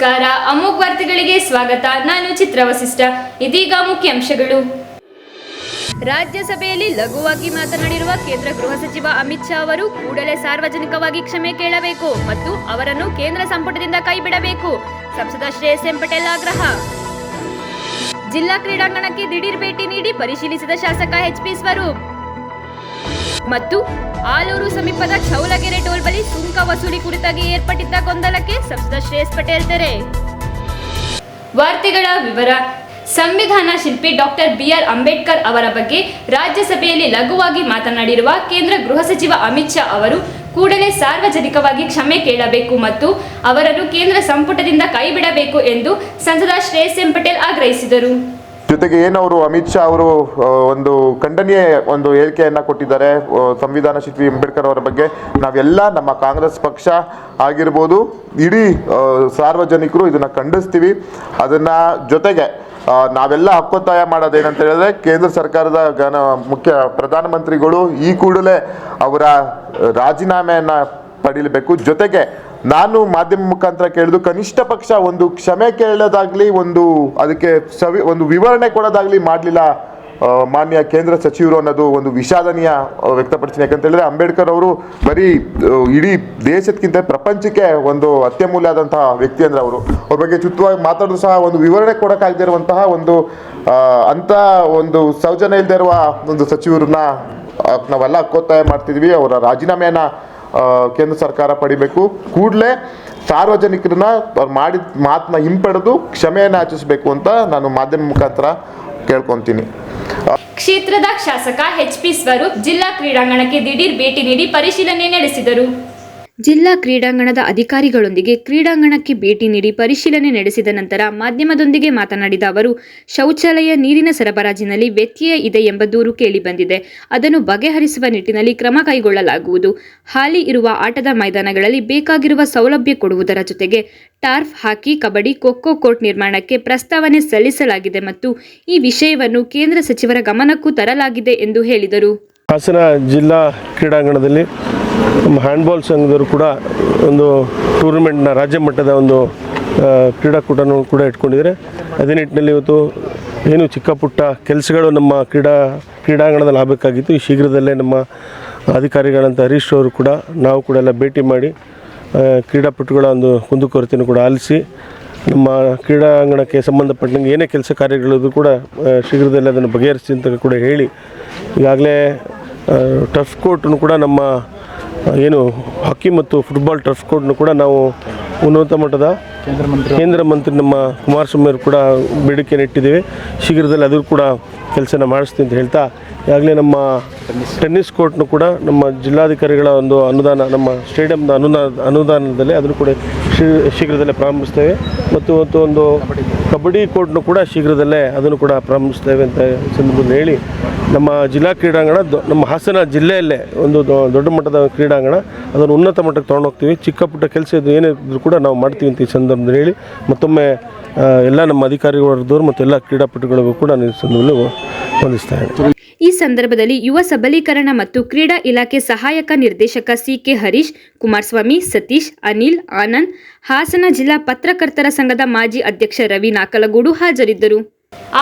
ನಮಸ್ಕಾರ. ಅಮೋಘ್ ವಾರ್ತೆಗಳಿಗೆ ಸ್ವಾಗತ. ನಾನು ಚಿತ್ರವಸಿಷ್ಠ ಇದೀಗ ಮುಖ್ಯಾಂಶಗಳು. ರಾಜ್ಯಸಭೆಯಲ್ಲಿ ಲಘುವಾಗಿ ಮಾತನಾಡಿರುವ ಕೇಂದ್ರ ಗೃಹ ಸಚಿವ ಅಮಿತ್ ಶಾ ಅವರು ಕೂಡಲೇ ಸಾರ್ವಜನಿಕವಾಗಿ ಕ್ಷಮೆ ಕೇಳಬೇಕು ಮತ್ತು ಅವರನ್ನು ಕೇಂದ್ರ ಸಂಪುಟದಿಂದ ಕೈಬಿಡಬೇಕು. ಸಂಸದ ಶ್ರೇಯಸ್ ಎಂ ಪಟೇಲ್ ಆಗ್ರಹ. ಜಿಲ್ಲಾ ಕ್ರೀಡಾಂಗಣಕ್ಕೆ ದಿಢೀರ್ ಭೇಟಿ ನೀಡಿ ಪರಿಶೀಲಿಸಿದ ಶಾಸಕ ಎಚ್ ಪಿ ಸ್ವರೂಪ್. ಮತ್ತು ಆಲೂರು ಸಮೀಪದ ಚೌಲಗೆರೆ ಟೋಲ್ ಬಳಿ ಸುಂಕ ವಸೂಲಿ ಕುರಿತಾಗಿ ಏರ್ಪಟ್ಟಿದ್ದ ಗೊಂದಲಕ್ಕೆ ಸಂಸದ ಶ್ರೇಯಸ್ ಪಟೇಲ್ ತೆರೆ. ವಾರ್ತೆಗಳ ವಿವರ. ಸಂವಿಧಾನ ಶಿಲ್ಪಿ ಡಾಕ್ಟರ್ ಬಿಆರ್ ಅಂಬೇಡ್ಕರ್ ಅವರ ಬಗ್ಗೆ ರಾಜ್ಯಸಭೆಯಲ್ಲಿ ಲಘುವಾಗಿ ಮಾತನಾಡಿರುವ ಕೇಂದ್ರ ಗೃಹ ಸಚಿವ ಅಮಿತ್ ಶಾ ಅವರು ಕೂಡಲೇ ಸಾರ್ವಜನಿಕವಾಗಿ ಕ್ಷಮೆ ಕೇಳಬೇಕು ಮತ್ತು ಅವರನ್ನು ಕೇಂದ್ರ ಸಂಪುಟದಿಂದ ಕೈಬಿಡಬೇಕು ಎಂದು ಸಂಸದ ಶ್ರೇಯಸ್ ಎಂ ಪಟೇಲ್ ಆಗ್ರಹಿಸಿದರು. ಜೊತೆಗೆ ಏನವರು, ಅಮಿತ್ ಶಾ ಅವರು ಒಂದು ಖಂಡನೀಯ ಒಂದು ಹೇಳಿಕೆಯನ್ನ ಕೊಟ್ಟಿದ್ದಾರೆ ಸಂವಿಧಾನ ಶಿಲ್ಪಿ ಅಂಬೇಡ್ಕರ್ ಅವರ ಬಗ್ಗೆ. ನಾವೆಲ್ಲ ನಮ್ಮ ಕಾಂಗ್ರೆಸ್ ಪಕ್ಷ ಆಗಿರ್ಬೋದು, ಇಡೀ ಸಾರ್ವಜನಿಕರು ಇದನ್ನ ಖಂಡಿಸ್ತೀವಿ. ಅದನ್ನ ಜೊತೆಗೆ ನಾವೆಲ್ಲ ಹಕ್ಕೊತ್ತಾಯ ಮಾಡೋದೇನಂತ ಹೇಳಿದ್ರೆ, ಕೇಂದ್ರ ಸರ್ಕಾರದ ಗನ ಮುಖ್ಯ ಪ್ರಧಾನಮಂತ್ರಿಗಳು ಈ ಕೂಡಲೇ ಅವರ ರಾಜೀನಾಮೆಯನ್ನು ಪಡೀಬೇಕು. ಜೊತೆಗೆ ನಾನು ಮಾಧ್ಯಮ ಮುಖಾಂತರ ಕೇಳಿದು ಕನಿಷ್ಠ ಪಕ್ಷ ಒಂದು ಕ್ಷಮೆ ಕೇಳೋದಾಗ್ಲಿ, ಒಂದು ಅದಕ್ಕೆ ಸವಿ, ಒಂದು ವಿವರಣೆ ಕೊಡೋದಾಗ್ಲಿ ಮಾಡಲಿಲ್ಲ ಮಾನ್ಯ ಕೇಂದ್ರ ಸಚಿವರು ಅನ್ನೋದು ಒಂದು ವಿಷಾದನೀಯ ವ್ಯಕ್ತಪಡಿಸ್ತೀನಿ. ಯಾಕಂತ ಹೇಳಿದ್ರೆ ಅಂಬೇಡ್ಕರ್ ಅವರು ಬರೀ ಇಡೀ ದೇಶಕ್ಕಿಂತ ಪ್ರಪಂಚಕ್ಕೆ ಒಂದು ಅತ್ಯಮೂಲ್ಯ ಆದಂತಹ ವ್ಯಕ್ತಿ ಅಂದ್ರೆ ಅವರು. ಅವ್ರ ಬಗ್ಗೆ ಚುತ್ತವಾಗಿ ಮಾತಾಡೋದು ಸಹ ಒಂದು ವಿವರಣೆ ಕೊಡೋಕ್ಕಾಗದೇ ಇರುವಂತಹ ಒಂದು ಅಂತ ಒಂದು ಸೌಜನ್ಯ ಇಲ್ಲದೆ ಇರುವ ಒಂದು ಸಚಿವರನ್ನ ನಾವೆಲ್ಲ ಕೋತಾಯ ಮಾಡ್ತಿದ್ವಿ ಅವರ ರಾಜೀನಾಮೆಯನ್ನ ಕೇಂದ್ರ ಸರ್ಕಾರ ಪಡಿಬೇಕು. ಕೂಡಲೇ ಸಾರ್ವಜನಿಕರನ್ನ ಅವ್ರು ಮಾಡಿದ ಮಾತನ್ನ ಹಿಂಪಡೆದು ಕ್ಷಮೆಯನ್ನು ಆಚಿಸಬೇಕು ಅಂತ ನಾನು ಮಾಧ್ಯಮ ಮುಖಾಂತರ ಕೇಳ್ಕೊತೀನಿ. ಕ್ಷೇತ್ರದ ಶಾಸಕ ಎಚ್ ಪಿ ಸ್ವರೂಪ್ ಜಿಲ್ಲಾ ಕ್ರೀಡಾಂಗಣಕ್ಕೆ ದಿಢೀರ್ ಭೇಟಿ ನೀಡಿ ಪರಿಶೀಲನೆ ನಡೆಸಿದರು. ಜಿಲ್ಲಾ ಕ್ರೀಡಾಂಗಣದ ಅಧಿಕಾರಿಗಳೊಂದಿಗೆ ಕ್ರೀಡಾಂಗಣಕ್ಕೆ ಭೇಟಿ ನೀಡಿ ಪರಿಶೀಲನೆ ನಡೆಸಿದ ನಂತರ ಮಾಧ್ಯಮದೊಂದಿಗೆ ಮಾತನಾಡಿದ ಅವರು, ಶೌಚಾಲಯ ನೀರಿನ ಸರಬರಾಜಿನಲ್ಲಿ ವ್ಯತ್ಯಯ ಇದೆ ಎಂಬ ದೂರು ಕೇಳಿಬಂದಿದೆ. ಅದನ್ನು ಬಗೆಹರಿಸುವ ನಿಟ್ಟಿನಲ್ಲಿ ಕ್ರಮ ಕೈಗೊಳ್ಳಲಾಗುವುದು. ಹಾಲಿ ಇರುವ ಆಟದ ಮೈದಾನಗಳಲ್ಲಿ ಬೇಕಾಗಿರುವ ಸೌಲಭ್ಯ ಕೊಡುವುದರ ಜೊತೆಗೆ turf hockey kabaddi, kho kho court ನಿರ್ಮಾಣಕ್ಕೆ ಪ್ರಸ್ತಾವನೆ ಸಲ್ಲಿಸಲಾಗಿದೆ ಮತ್ತು ಈ ವಿಷಯವನ್ನು ಕೇಂದ್ರ ಸಚಿವರ ಗಮನಕ್ಕೂ ತರಲಾಗಿದೆ ಎಂದು ಹೇಳಿದರು. ಹಾಸನ ಜಿಲ್ಲಾ ಕ್ರೀಡಾಂಗಣದಲ್ಲಿ ನಮ್ಮ ಹ್ಯಾಂಡ್ಬಾಲ್ ಸಂಘದವರು ಕೂಡ ಒಂದು ಟೂರ್ನಮೆಂಟ್ನ ರಾಜ್ಯ ಮಟ್ಟದ ಒಂದು ಕ್ರೀಡಾಕೂಟನೂ ಕೂಡ ಇಟ್ಕೊಂಡಿದ್ದಾರೆ. ಅದೇ ನಿಟ್ಟಿನಲ್ಲಿ ಇವತ್ತು ಏನು ಚಿಕ್ಕ ಪುಟ್ಟ ಕೆಲಸಗಳು ನಮ್ಮ ಕ್ರೀಡಾ, ಕ್ರೀಡಾಂಗಣದಲ್ಲಿ ಆಗಬೇಕಾಗಿತ್ತು. ಈ ಶೀಘ್ರದಲ್ಲೇ ನಮ್ಮ ಅಧಿಕಾರಿಗಳಂತ ಹರೀಶ್ ಅವರು ಕೂಡ ನಾವು ಕೂಡ ಎಲ್ಲ ಭೇಟಿ ಮಾಡಿ ಕ್ರೀಡಾಪಟುಗಳ ಒಂದು ಕುಂದುಕೊರತೆಯನ್ನು ಕೂಡ ಆಲಿಸಿ, ನಮ್ಮ ಕ್ರೀಡಾಂಗಣಕ್ಕೆ ಸಂಬಂಧಪಟ್ಟಂಗೆ ಏನೇ ಕೆಲಸ ಕಾರ್ಯಗಳಿದ್ರು ಕೂಡ ಶೀಘ್ರದಲ್ಲೇ ಅದನ್ನು ಬಗೆಹರಿಸಿ ಅಂತ ಕೂಡ ಹೇಳಿ, ಈಗಾಗಲೇ ಟಫ್ ಕೋರ್ಟ್ನು ಕೂಡ ನಮ್ಮ ಏನು ಹಾಕಿ ಮತ್ತು ಫುಟ್ಬಾಲ್ ಟರ್ಫ್ ಕೋರ್ಟ್ನು ಕೂಡ ನಾವು ಉನ್ನತ ಮಟ್ಟದ ಕೇಂದ್ರ ಮಂತ್ರಿ ನಮ್ಮ ಕುಮಾರಸ್ವಾಮಿ ಅವರು ಕೂಡ ಬೇಡಿಕೆಯನ್ನು ಇಟ್ಟಿದ್ದೇವೆ. ಶೀಘ್ರದಲ್ಲಿ ಅದು ಕೂಡ ಕೆಲಸನ ಮಾಡಿಸ್ತೀನಿ ಅಂತ ಹೇಳ್ತಾ ಈಗಾಗಲೇ ನಮ್ಮ ಟೆನ್ನಿಸ್ ಕೋರ್ಟ್ನು ಕೂಡ ನಮ್ಮ ಜಿಲ್ಲಾಧಿಕಾರಿಗಳ ಒಂದು ಅನುದಾನ ನಮ್ಮ ಸ್ಟೇಡಿಯಂನ ಅನುದಾನ ಅನುದಾನದಲ್ಲಿ ಅದನ್ನು ಕೂಡ ಶೀಘ್ರದಲ್ಲೇ ಪ್ರಾರಂಭಿಸ್ತೇವೆ. ಮತ್ತು ಮತ್ತು ಒಂದು ಕಬಡ್ಡಿ. ಕೋರ್ಟ್ನು ಕೂಡ ಶೀಘ್ರದಲ್ಲೇ ಅದನ್ನು ಕೂಡ ಪ್ರಾರಂಭಿಸ್ತೇವೆ ಅಂತ ಸಂದರ್ಭದಲ್ಲಿ ಹೇಳಿ ನಮ್ಮ ಜಿಲ್ಲಾ ಕ್ರೀಡಾಂಗಣ ನಮ್ಮ ಹಾಸನ ಜಿಲ್ಲೆಯಲ್ಲೇ ಒಂದು ದೊಡ್ಡ ಮಟ್ಟದ ಕ್ರೀಡಾಂಗಣ. ಅದನ್ನು ಉನ್ನತ ಮಟ್ಟಕ್ಕೆ ತೊಗೊಂಡು ಹೋಗ್ತೀವಿ ಚಿಕ್ಕ ಪುಟ್ಟ ಕೆಲಸ ಇದು ಏನೇ ಇದ್ರೂ ಕೂಡ ನಾವು ಮಾಡ್ತೀವಿ ಅಂತ ಈ ಸಂದರ್ಭದಲ್ಲಿ ಹೇಳಿ, ಮತ್ತೊಮ್ಮೆ ಎಲ್ಲ ನಮ್ಮ ಅಧಿಕಾರಿಗಳದ್ದು ಮತ್ತು ಎಲ್ಲ ಕ್ರೀಡಾಪಟುಗಳಿಗೂ ಕೂಡ ನಾನು ಈ ಸಂದರ್ಭದಲ್ಲಿ ವಂದಿಸ್ತಾ ಈ ಸಂದರ್ಭದಲ್ಲಿ ಯುವ ಸಬಲೀಕರಣ ಮತ್ತು ಕ್ರೀಡಾ ಇಲಾಖೆ ಸಹಾಯಕ ನಿರ್ದೇಶಕ ಸಿ ಕೆ ಹರೀಶ್, ಕುಮಾರಸ್ವಾಮಿ, ಸತೀಶ್, ಅನಿಲ್, ಆನಂದ್, ಹಾಸನ ಜಿಲ್ಲಾ ಪತ್ರಕರ್ತರ ಸಂಘದ ಮಾಜಿ ಅಧ್ಯಕ್ಷ ರವಿ ನಾಕಲಗೂಡು ಹಾಜರಿದ್ದರು.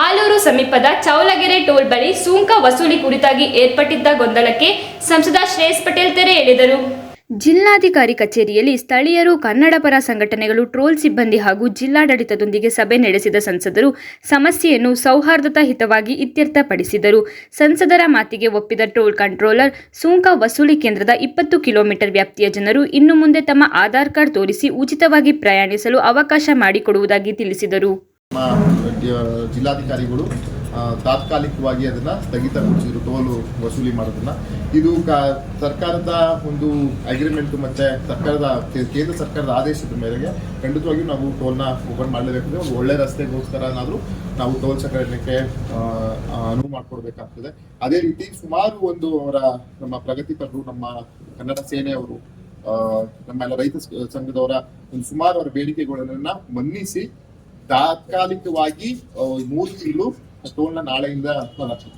ಆಲೂರು ಸಮೀಪದ ಚೌಲಗೆರೆ ಟೋಲ್ ಬಳಿ ಸುಂಕ ವಸೂಲಿ ಕುರಿತಾಗಿ ಏರ್ಪಟ್ಟಿದ್ದ ಗೊಂದಲಕ್ಕೆ ಸಂಸದ ಶ್ರೇಯಸ್ ಪಟೇಲ್ ತೆರೆ ಎಳೆದರು. ಜಿಲ್ಲಾಧಿಕಾರಿ ಕಚೇರಿಯಲ್ಲಿ ಸ್ಥಳೀಯರು, ಕನ್ನಡ ಪರ ಸಂಘಟನೆಗಳು, ಟ್ರೋಲ್ ಸಿಬ್ಬಂದಿ ಹಾಗೂ ಜಿಲ್ಲಾಡಳಿತದೊಂದಿಗೆ ಸಭೆ ನಡೆಸಿದ ಸಂಸದರು ಸಮಸ್ಯೆಯನ್ನು ಸೌಹಾರ್ದತಾ ಹಿತವಾಗಿ ಇತ್ಯರ್ಥಪಡಿಸಿದರು. ಸಂಸದರ ಮಾತಿಗೆ ಒಪ್ಪಿದ ಟ್ರೋಲ್ ಕಂಟ್ರೋಲರ್, ಸುಂಕ ವಸೂಲಿ ಕೇಂದ್ರದ ಇಪ್ಪತ್ತು ಕಿಲೋಮೀಟರ್ ವ್ಯಾಪ್ತಿಯ ಜನರು ಇನ್ನು ಮುಂದೆ ತಮ್ಮ ಆಧಾರ್ ಕಾರ್ಡ್ ತೋರಿಸಿ ಉಚಿತವಾಗಿ ಪ್ರಯಾಣಿಸಲು ಅವಕಾಶ ಮಾಡಿಕೊಡುವುದಾಗಿ ತಿಳಿಸಿದರು. ಜಿಲ್ಲಾಧಿಕಾರಿಗಳು ಆ, ತಾತ್ಕಾಲಿಕವಾಗಿ ಅದನ್ನ ಸ್ಥಗಿತಗೊಳಿಸಿದ್ರು ಟೋಲು ವಸೂಲಿ ಮಾಡೋದನ್ನ. ಇದು ಕ- ಸರ್ಕಾರದ ಒಂದು ಅಗ್ರಿಮೆಂಟ್ ಮತ್ತೆ ಸರ್ಕಾರದ ಕೇಂದ್ರ ಸರ್ಕಾರದ ಆದೇಶದ ಮೇರೆಗೆ ಖಂಡಿತವಾಗಿಯೂ ನಾವು ಟೋಲ್ನ ಓಪನ್ ಮಾಡಲೇಬೇಕಂದ್ರೆ ಒಂದು ಒಳ್ಳೆ ರಸ್ತೆಗೋಸ್ಕರನಾದರೂ ನಾವು ಟೋಲ್ ಆ, ಅನುವು ಮಾಡಿಕೊಡ್ಬೇಕಾಗ್ತದೆ. ಅದೇ ರೀತಿ ಸುಮಾರು ಒಂದು ಅವರ ನಮ್ಮ ಪ್ರಗತಿಪರರು ನಮ್ಮ ಕನ್ನಡ ಸೇನೆಯವರು ನಮ್ಮೆಲ್ಲ ರೈತ ಸಂಘದವರ ಒಂದು ಸುಮಾರು ಅವರ ಬೇಡಿಕೆಗಳನ್ನ ಮನ್ನಿಸಿ ತಾತ್ಕಾಲಿಕವಾಗಿ ಮೂರು ತಿಂಗಳು ಟೋಲ್ನ ನಾಳೆಯಿಂದ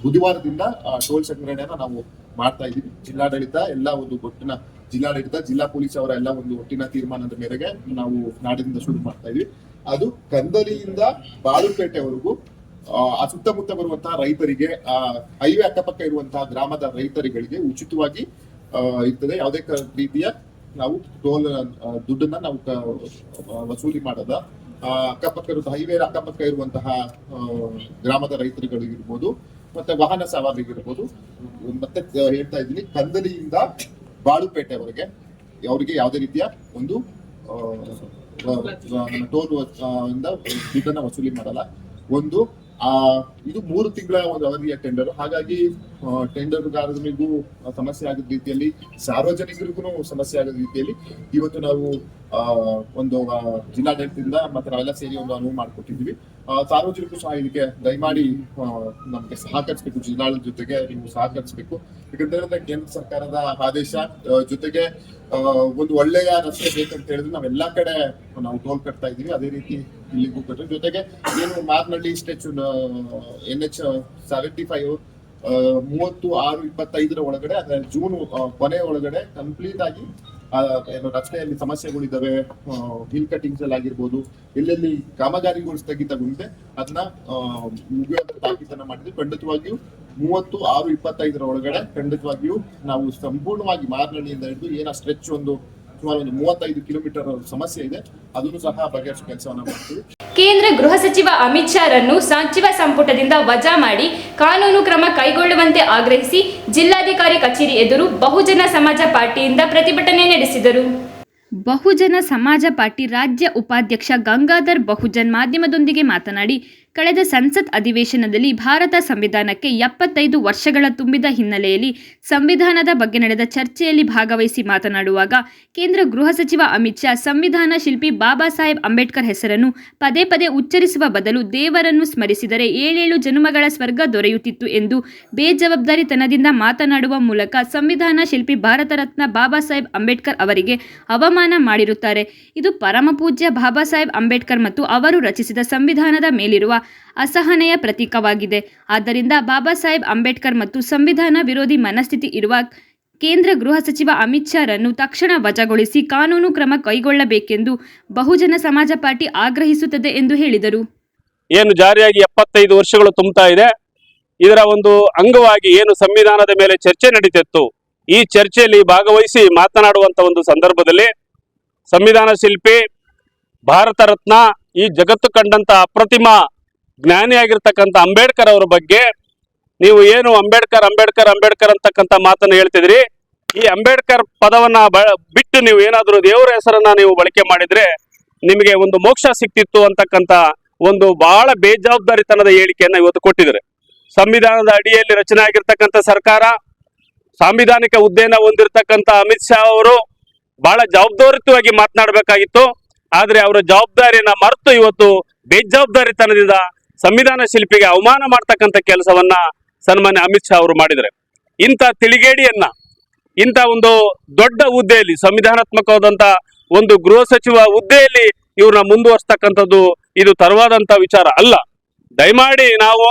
ಬುಧವಾರದಿಂದ ಟೋಲ್ ಸಂಗ್ರಹಣೆಯನ್ನ ನಾವು ಮಾಡ್ತಾ ಇದೀವಿ ಜಿಲ್ಲಾಡಳಿತ ಎಲ್ಲ ಒಂದು ಒಟ್ಟಿನ ಜಿಲ್ಲಾಡಳಿತ ಜಿಲ್ಲಾ ಪೊಲೀಸ್ ಅವರ ಎಲ್ಲ ಒಂದು ಒಟ್ಟಿನ ತೀರ್ಮಾನದ ಮೇರೆಗೆ ನಾವು ನಾಡಿನಿಂದ ಶುರು ಮಾಡ್ತಾ ಇದ್ವಿ ಅದು ಕಂದಲಿಯಿಂದ ಬಾಳುಪೇಟೆವರೆಗೂ ಆ, ಸುತ್ತಮುತ್ತ ಬರುವಂತಹ ರೈತರಿಗೆ ಆ ಹೈವೇ ಅಕ್ಕಪಕ್ಕ ಇರುವಂತಹ ಗ್ರಾಮದ ರೈತರುಗಳಿಗೆ ಉಚಿತವಾಗಿ ಇರ್ತದೆ. ಯಾವುದೇ ರೀತಿಯ ನಾವು ಟೋಲ್ ದುಡ್ಡನ್ನ ನಾವು ವಸೂಲಿ ಮಾಡದ ಅಕ್ಕಪಕ್ಕ ಇರುವಂತಹ ಹೈವೇ ಅಕ್ಕಪಕ್ಕ ಇರುವಂತಹ ಗ್ರಾಮದ ರೈತರುಗಳಿಗಿರ್ಬೋದು ಮತ್ತೆ ವಾಹನ ಸವಾರಿಗಿರ್ಬೋದು ಮತ್ತೆ ಹೇಳ್ತಾ ಇದ್ದೀನಿ, ಕಂದಲಿಯಿಂದ ಬಾಳುಪೇಟೆವರೆಗೆ ಅವರಿಗೆ ಯಾವುದೇ ರೀತಿಯ ಒಂದು ಟೋಲ್ ಇಂದ ದುಡ್ಡನ್ನ ವಸೂಲಿ ಮಾಡಲ್ಲ. ಒಂದು ಆ ಇದು ಮೂರು ತಿಂಗಳ ಒಂದು ಅವಧಿಯ ಟೆಂಡರ್ ಹಾಗಾಗಿ ಟೆಂಡರ್ಗಾರರಿಗೂ ಸಮಸ್ಯೆ ಆಗದ ರೀತಿಯಲ್ಲಿ ಸಾರ್ವಜನಿಕರಿಗೂ ಸಮಸ್ಯೆ ಆಗದ ರೀತಿಯಲ್ಲಿ ಇವತ್ತು ನಾವು ಆ, ಒಂದು ಜಿಲ್ಲಾಡಳಿತದಿಂದ ಮತ್ತೆ ನಾವೆಲ್ಲ ಸೇರಿ ಒಂದು ಅನುವು ಮಾಡಿಕೊಟ್ಟಿದ್ವಿ ಸಾರ್ವಜನಿಕರು ಸಹ ಇದಕ್ಕೆ ದಯಮಾಡಿ ನಮ್ಗೆ ಸಹಕರಿಸಬೇಕು. ಜಿಲ್ಲಾಡಳಿತ ಜೊತೆಗೆ ನೀವು ಸಹಕರಿಸಬೇಕು. ಯಾಕಂದ್ರೆ ಕೇಂದ್ರ ಸರ್ಕಾರದ ಆದೇಶ ಜೊತೆಗೆ ಒಂದು ಒಳ್ಳೆಯ ರಸ್ತೆ ಬೇಕಂತ ಹೇಳಿದ್ರೆ ನಾವೆಲ್ಲಾ ಕಡೆ ನಾವು ಟೋಲ್ ಕಟ್ತಾ ಇದೀವಿ ಅದೇ ರೀತಿ ಇಲ್ಲಿಗೂ ಕೊಟ್ಟರು ಜೊತೆಗೆ ಏನು Marnalli statue N H seventy five ಮೂವತ್ತು ಆರು ಇಪ್ಪತ್ತೈದರ ಒಳಗಡೆ, ಅಂದ್ರೆ ಜೂನ್ ಕೊನೆ ಒಳಗಡೆ ಕಂಪ್ಲೀಟ್ ಆಗಿ ಏನು ರಸ್ತೆಯಲ್ಲಿ ಸಮಸ್ಯೆಗಳಿದ್ದಾವೆ ಹಿಲ್ ಕಟಿಂಗ್ಸ್ ಅಲ್ಲಿ ಆಗಿರ್ಬೋದು, ಎಲ್ಲೆಲ್ಲಿ ಕಾಮಗಾರಿಗಳು ಸ್ಥಗಿತಗೊಂಡಿದೆ, ಅದನ್ನ ಮುಗಿಯೋ ತಾಕೀತನ್ನ ಮಾಡಿದ್ವಿ. ಖಂಡಿತವಾಗಿಯೂ ಮೂವತ್ತು ಆರು ಇಪ್ಪತ್ತೈದರ ಒಳಗಡೆ ಖಂಡಿತವಾಗಿಯೂ ನಾವು ಸಂಪೂರ್ಣವಾಗಿ ಮಾರ್ನಳ್ಳಿಯಿಂದ ಹಿಡಿದು, ಏನ ಸ್ಟ್ರೆಚ್ ಒಂದು ಸುಮಾರು ಒಂದು ಮೂವತ್ತೈದು ಕಿಲೋಮೀಟರ್ ಸಮಸ್ಯೆ ಇದೆ. ಅದನ್ನು ಸಹ ಬಗೆಹರಿಸುವ ಕೆಲಸವನ್ನು ಮಾಡ್ತೀವಿ. ಕೇಂದ್ರ ಗೃಹ ಸಚಿವ ಅಮಿತ್ ಶಾ ರನ್ನು ಸಚಿವ ಸಂಪುಟದಿಂದ ವಜಾ ಮಾಡಿ ಕಾನೂನು ಕ್ರಮ ಕೈಗೊಳ್ಳುವಂತೆ ಆಗ್ರಹಿಸಿ ಜಿಲ್ಲಾಧಿಕಾರಿ ಕಚೇರಿ ಎದುರು ಬಹುಜನ ಸಮಾಜ ಪಾರ್ಟಿಯಿಂದ ಪ್ರತಿಭಟನೆ ನಡೆಸಿದರು. ಬಹುಜನ ಸಮಾಜ ಪಾರ್ಟಿ ರಾಜ್ಯ ಉಪಾಧ್ಯಕ್ಷ ಗಂಗಾಧರ್ ಬಹುಜನ್ ಮಾಧ್ಯಮದೊಂದಿಗೆ ಮಾತನಾಡಿ ಕಳೆದ ಸಂಸತ್ ಅಧಿವೇಶನದಲ್ಲಿ ಭಾರತ ಸಂವಿಧಾನಕ್ಕೆ ಎಪ್ಪತ್ತೈದು ವರ್ಷಗಳ ತುಂಬಿದ ಹಿನ್ನೆಲೆಯಲ್ಲಿ ಸಂವಿಧಾನದ ಬಗ್ಗೆ ನಡೆದ ಚರ್ಚೆಯಲ್ಲಿ ಭಾಗವಹಿಸಿ ಮಾತನಾಡುವಾಗ ಕೇಂದ್ರ ಗೃಹ ಸಚಿವ ಅಮಿತ್ ಶಾ ಸಂವಿಧಾನ ಶಿಲ್ಪಿ ಬಾಬಾ ಸಾಹೇಬ್ ಅಂಬೇಡ್ಕರ್ ಹೆಸರನ್ನು ಪದೇ ಪದೇ ಉಚ್ಚರಿಸುವ ಬದಲು ದೇವರನ್ನು ಸ್ಮರಿಸಿದರೆ ಏಳೇಳು ಜನ್ಮಗಳ ಸ್ವರ್ಗ ದೊರೆಯುತ್ತಿತ್ತು ಎಂದು ಬೇಜವಾಬ್ದಾರಿತನದಿಂದ ಮಾತನಾಡುವ ಮೂಲಕ ಸಂವಿಧಾನ ಶಿಲ್ಪಿ ಭಾರತ ರತ್ನ ಬಾಬಾ ಸಾಹೇಬ್ ಅಂಬೇಡ್ಕರ್ ಅವರಿಗೆ ಅವಮಾನ ಮಾಡಿರುತ್ತಾರೆ. ಇದು ಪರಮಪೂಜ್ಯ ಬಾಬಾ ಸಾಹೇಬ್ ಅಂಬೇಡ್ಕರ್ ಮತ್ತು ಅವರು ರಚಿಸಿದ ಸಂವಿಧಾನದ ಮೇಲಿರುವ ಅಸಹನೆಯ ಪ್ರತೀಕವಾಗಿದೆ. ಆದ್ದರಿಂದ ಬಾಬಾ ಸಾಹೇಬ್ ಅಂಬೇಡ್ಕರ್ ಮತ್ತು ಸಂವಿಧಾನ ವಿರೋಧಿ ಮನಸ್ಥಿತಿ ಇರುವ ಕೇಂದ್ರ ಗೃಹ ಸಚಿವ ಅಮಿತ್ ಶಾರನ್ನು ತಕ್ಷಣ ವಜಾಗೊಳಿಸಿ ಕಾನೂನು ಕ್ರಮ ಕೈಗೊಳ್ಳಬೇಕೆಂದು ಬಹುಜನ ಸಮಾಜ ಪಾರ್ಟಿ ಆಗ್ರಹಿಸುತ್ತದೆ ಎಂದು ಹೇಳಿದರು. ಏನು ಜಾರಿಯಾಗಿ ಎಪ್ಪತ್ತೈದು ವರ್ಷಗಳು ತುಂಬುತ್ತಾ ಇದೆ. ಇದರ ಒಂದು ಅಂಗವಾಗಿ ಏನು ಸಂವಿಧಾನದ ಮೇಲೆ ಚರ್ಚೆ ನಡೀತಿತ್ತು. ಈ ಚರ್ಚೆಯಲ್ಲಿ ಭಾಗವಹಿಸಿ ಮಾತನಾಡುವಂತ ಒಂದು ಸಂದರ್ಭದಲ್ಲಿ ಸಂವಿಧಾನ ಶಿಲ್ಪಿ ಭಾರತ ರತ್ನ ಈ ಜಗತ್ತು ಕಂಡಂತ ಅಪ್ರತಿಮ ಜ್ಞಾನಿಯಾಗಿರ್ತಕ್ಕಂಥ ಅಂಬೇಡ್ಕರ್ ಅವರ ಬಗ್ಗೆ ನೀವು ಏನು ಅಂಬೇಡ್ಕರ್ ಅಂಬೇಡ್ಕರ್ ಅಂಬೇಡ್ಕರ್ ಅಂತಕ್ಕಂಥ ಮಾತನ್ನು ಹೇಳ್ತಿದ್ರಿ. ಈ ಅಂಬೇಡ್ಕರ್ ಪದವನ್ನ ಬಿಟ್ಟು ನೀವು ಏನಾದರೂ ದೇವರ ಹೆಸರನ್ನ ನೀವು ಬಳಕೆ ಮಾಡಿದ್ರೆ ನಿಮಗೆ ಒಂದು ಮೋಕ್ಷ ಸಿಕ್ತಿತ್ತು ಅಂತಕ್ಕಂಥ ಒಂದು ಬಹಳ ಬೇಜವಾಬ್ದಾರಿತನದ ಹೇಳಿಕೆಯನ್ನ ಇವತ್ತು ಕೊಟ್ಟಿದ್ದಾರೆ. ಸಂವಿಧಾನದ ಅಡಿಯಲ್ಲಿ ರಚನೆ ಆಗಿರ್ತಕ್ಕಂಥ ಸರ್ಕಾರ, ಸಾಂವಿಧಾನಿಕ ಹುದ್ದೆಯನ್ನ ಹೊಂದಿರತಕ್ಕಂಥ ಅಮಿತ್ ಶಾ ಅವರು ಬಹಳ ಜವಾಬ್ದಾರಿತವಾಗಿ ಮಾತನಾಡಬೇಕಾಗಿತ್ತು. ಆದರೆ ಅವರ ಜವಾಬ್ದಾರಿಯನ್ನ ಮರೆತು ಇವತ್ತು ಬೇಜವಾಬ್ದಾರಿತನದಿಂದ ಸಂವಿಧಾನ ಶಿಲ್ಪಿಗೆ ಅವಮಾನ ಮಾಡ್ತಕ್ಕಂಥ ಕೆಲಸವನ್ನ ಸನ್ಮಾನ್ಯ ಅಮಿತ್ ಶಾ ಅವರು ಮಾಡಿದ್ದಾರೆ. ಇಂಥ ತಿಳಿಗೇಡಿಯನ್ನ, ಇಂಥ ಒಂದು ದೊಡ್ಡ ಹುದ್ದೆಯಲ್ಲಿ, ಸಂವಿಧಾನಾತ್ಮಕವಾದಂಥ ಒಂದು ಗೃಹ ಸಚಿವ ಹುದ್ದೆಯಲ್ಲಿ ಇವ್ರನ್ನ ಮುಂದುವರಿಸ್ತಕ್ಕಂಥದ್ದು ಇದು ತರವಾದಂಥ ವಿಚಾರ ಅಲ್ಲ. ದಯಮಾಡಿ ನಾವು